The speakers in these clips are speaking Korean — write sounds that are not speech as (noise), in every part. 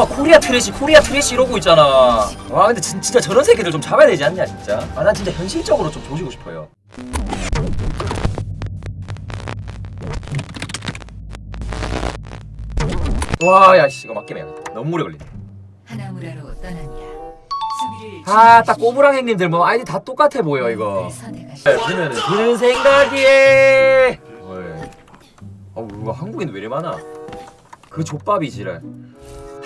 봐봐 코리아 트래시 코리아 트래시 이러고 있잖아. 와 근데 진, 진짜 저런 새끼들 좀 잡아야 되지 않냐 진짜? 아 난 진짜 현실적으로 좀 조지고 싶어요. 와야씨 이거 맞게 해야겠다 너무 오래 걸리네. 하나무라로 떠납니다. 수비를 아딱 꼬부랑 형님들 뭐 아이디 다 똑같아 보여 이거. 선택하시오. 그러면 드는 생각이에. 어 이거 한국인 왜 이리 많아? 그 족밥이지래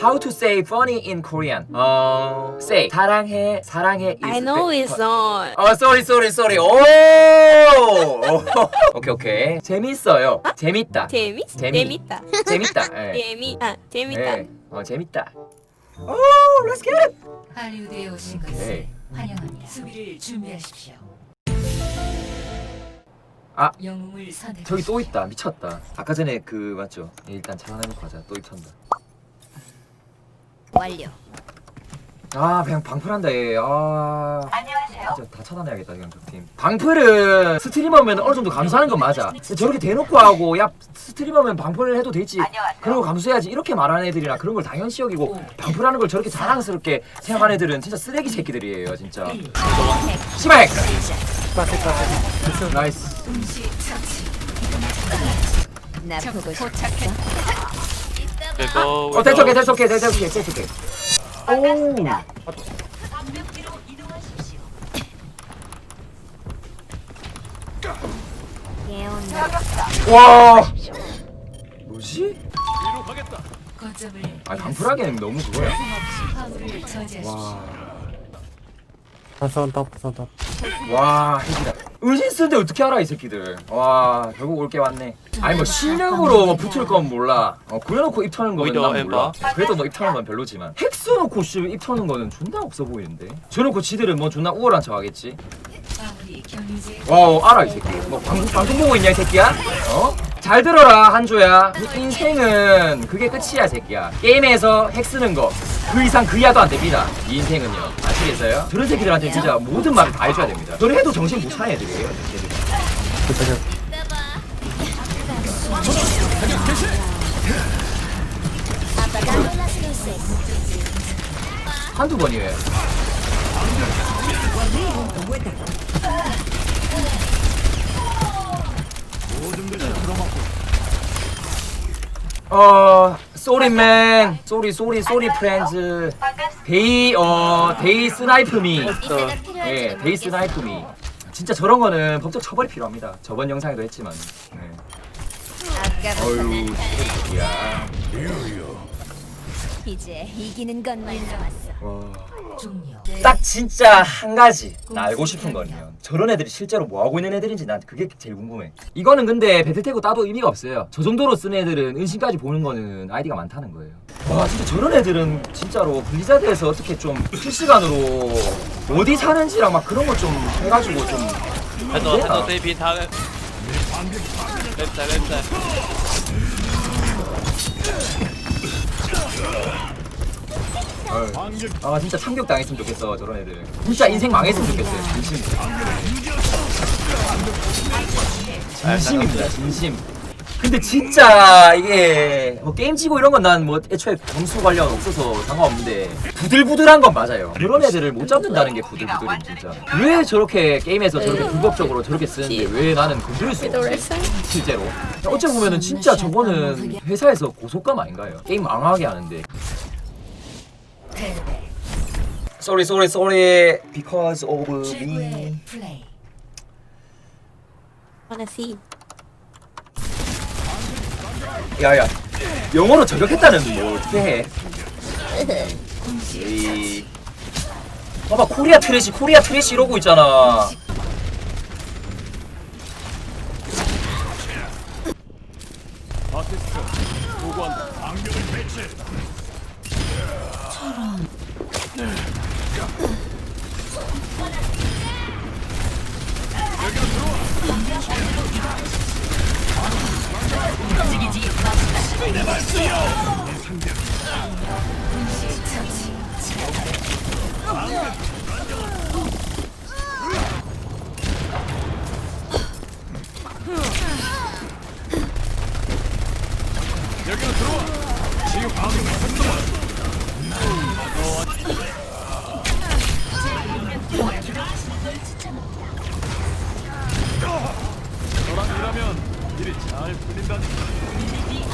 How to say funny in Korean 어 say 사랑해 사랑해 is I know be- it's not. 어 sorry sorry sorry 오 (laughs) 오케이 오케이 재밌어요 재밌다 재미? 재미. 재밌다. 재밌다 예. (laughs) 재미. 아, 재밌다. 예. 어 재밌다 오 let's get it 할리우드에 오신. 것을 환영합니다. 수비를 준비하십시오. 아. 영웅을 선택. 저기 또 있다 미쳤다 아까 전에 그 맞죠 일단 차단해놓고 하자 또 입턴다 완료. 아 그냥 방풀한다 얘 아 안녕하세요 진짜 다 차단해야겠다 그냥 저 팀 방풀은 스트리머면 어느 정도 감수하는 건 맞아 근데 저렇게 대놓고 하고 야 스트리머면 방풀을 해도 되지 그런 거 감수해야지 이렇게 말하는 애들이나 그런 걸 당연시 여기고 방풀하는 걸 저렇게 자랑스럽게 생각하는 애들은 진짜 쓰레기 새끼들이에요 진짜 씨발 나이스. 나적 보고 싶어. 그거 어 됐어 됐어 됐어 됐어 됐어 됐어 됐어 오 예언나. 와 뭐지? 거점을 아니 방풀하기에는 너무 그거야. 와 sound top. 와 핵이다 은신 쓰는데 어떻게 알아 이 새끼들? 와 결국 올게 왔네. 아니 뭐 실력으로 뭐 붙을 건 몰라. 어 그래놓고 입 터는 거는 난 몰라. 그래도 너입 터는 건 별로지만. 핵 써놓고 씨입 터는 거는 존나 없어 보이는데. 저놓고 지들은 뭐 존나 우월한 척 하겠지. 경제. 와 알아 이 새끼. 뭐 방송, 방송 보고 있냐 이 새끼야? 어? 잘 들어라 한조야. 인생은 그게 끝이야 새끼야. 게임에서 핵 쓰는 거. 그 이상 그 이하도 안 됩니다. 이 인생은요. 아시겠어요? 저런 새끼들한테 진짜 모든 말다 해줘야 됩니다. 저를 해도 정신 못 차린 애들이에요 어 쏘리맨 쏘리 쏘리 쏘리 프렌즈. 데이 어 데이 스나이프 미. 예, 데이 스나이프 미. 진짜 저런 거는 법적 처벌이 필요합니다. 저번 영상에도 했지만. 예. 어휴 새끼야 이제 이기는 것만 남았어. 와. 종료. 딱 진짜 한 가지 나 알고 싶은 거면 저런 애들이 실제로 뭐 하고 있는 애들인지 난 그게 제일 궁금해. 이거는 근데 배틀태고 따도 의미가 없어요. 저 정도로 쓰는 애들은 은신까지 보는 거는 아이디가 많다는 거예요. 와 진짜 저런 애들은 진짜로 블리자드에서 어떻게 좀 실시간으로 어디 사는지랑 막 그런 거 좀 해가지고 좀 해도 되나? 해도 대비 다 랩다 아 진짜 참격 당했으면 좋겠어 저런 애들. 진짜 인생 망했으면 좋겠어요. 진심. 진심입니다 진심. 근데 진짜 이게 뭐 게임 지고 이런 건 난 뭐 애초에 점수 관련 없어서 상관없는데 부들부들한 건 맞아요. 그런 애들을 못 잡는다는 게 부들부들임 진짜. 왜 저렇게 게임에서 저렇게 불법적으로 저렇게 쓰는데 왜 나는 건드릴 수 없지? 실제로. 어째 보면은 진짜 저거는 회사에서 고속감 아닌가요? 게임 망하게 하는데. Sorry, sorry, sorry. Because of me. Wanna see? 야야. 영어로 저격했다는 뭐 어떻게 해? (laughs) 에이. 봐봐 코리아 트래시, 코리아 트래시 이러고 있잖아. 여기로 들어와. 지금 방금 활동을. 너랑 일하면 일이 잘 풀린다니까.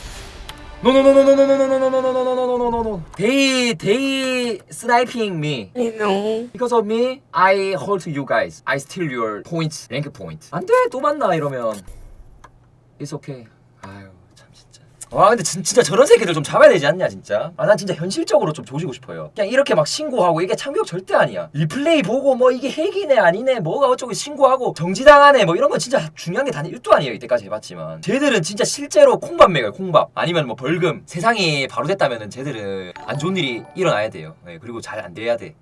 노노노노노노노노노노노노노노노노노. They they sniping me. no. Because of me, I hold you guys. I steal your points, rank point. 안 돼, 또 만나 이러면. It's okay. 와, 근데 진, 진짜 저런 새끼들 좀 잡아야 되지 않냐, 진짜. 아, 난 진짜 현실적으로 좀 조지고 싶어요. 그냥 이렇게 막 신고하고 이게 참교육 절대 아니야. 리플레이 보고 뭐 이게 핵이네 아니네 뭐가 어쩌고 신고하고 정지당하네 뭐 이런 건 진짜 중요한 게단 1도 아니에요. 이때까지 해봤지만. 쟤들은 진짜 실제로 콩밥 먹어요, 콩밥. 아니면 뭐 벌금. 세상이 바로 됐다면은 쟤들은 안 좋은 일이 일어나야 돼요. 예, 그리고 잘 안 돼야 돼.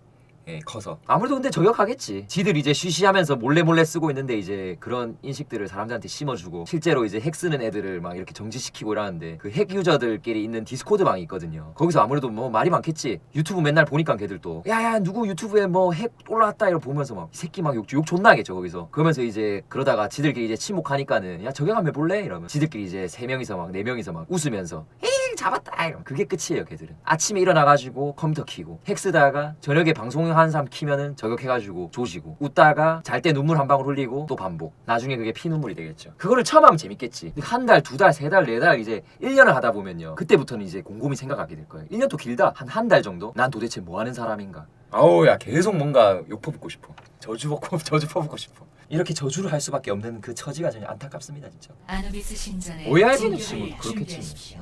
예, 커서 아무래도 근데 저격하겠지. 지들 이제 쉬쉬하면서 몰래 몰래 쓰고 있는데 이제 그런 인식들을 사람들한테 심어주고 실제로 이제 핵 쓰는 애들을 막 이렇게 정지시키고 이러는데 그 핵 유저들끼리 있는 디스코드 방이 있거든요. 거기서 아무래도 뭐 말이 많겠지. 유튜브 맨날 보니까 걔들도 야야 누구 유튜브에 뭐 핵 올라왔다 이러 보면서 막이 새끼 막 욕 욕 존나 하겠죠 거기서. 그러면서 이제 그러다가 지들끼리 이제 침묵하니까는 야 저격 한번 해볼래 이러면 지들끼리 이제 세 명이서 막 네 명이서 막 웃으면서 잉 잡았다. 이러면. 그게 끝이에요 걔들은. 아침에 일어나가지고 컴퓨터 키고 핵 쓰다가 저녁에 방송하는 사람 키면은 저격해가지고 조지고 웃다가 잘 때 눈물 한 방울 흘리고 또 반복. 나중에 그게 피눈물이 되겠죠. 그거를 처음 하면 재밌겠지. 한 달 두 달 세 달 네 달 이제 1년을 하다 보면요. 그때부터는 이제 곰곰이 생각하게 될 거예요. 1년도 길다. 한 한 달 정도? 난 도대체 뭐 하는 사람인가? 아우 야 계속 뭔가 욕 퍼붓고 싶어. 저주 먹고 (laughs) 저주 퍼붓고 싶어. 이렇게 저주를 할 수밖에 없는 그 처지가 전혀 안타깝습니다 진짜. 아누비스 신전에 지금 그렇겠지 준비하십시오.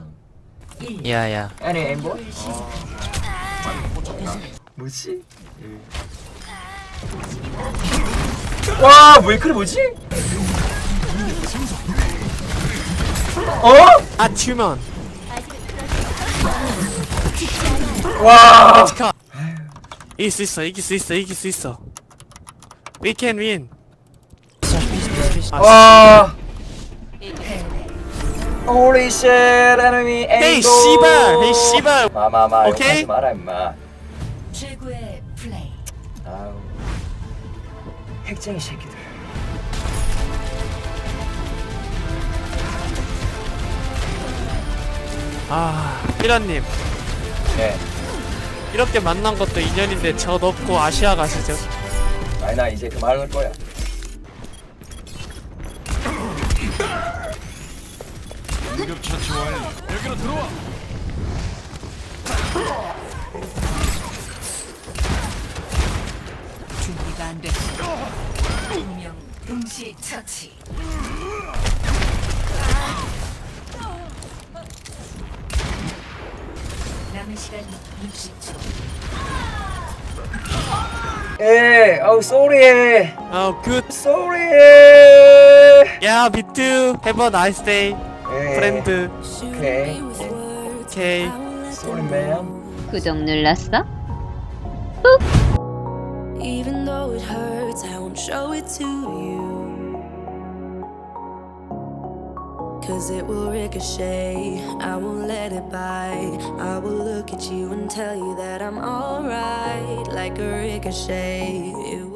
야야 아니? 공격을 시작합니다. 뭐지? 와, 왜 그래 뭐지? 어? 아 튜먼 와! 치카 이길 수 있어 이길 수 있어 이길 수 있어 We can win 아, 와! Holy shit, enemy 헤이 angle. 씨발 헤이 씨발 마마마, 오케이? 하지 마라 임마. 최고의 플레이. 아우. 핵쟁이 새끼들. 아 피라님 네. 이렇게 만난 것도 인연인데 저 넣고 아시아 가시죠 아니 나 이제 그만할 거야. 응급 처치 완료. 여기로 들어와. 준비가 안 됐어. 두명 동시 처치. 남은 시간 60초. 에, 어우 sorry. 어 굿. sorry. 야 비투 Have a nice day 에, 프렌드 오케이. 오케이 sorry man. 구독 눌렀어? Even though it hurts, I won't show it to you. Cause it will ricochet, I won't let it bite. I will look at you and tell you that I'm alright. Like a ricochet, it will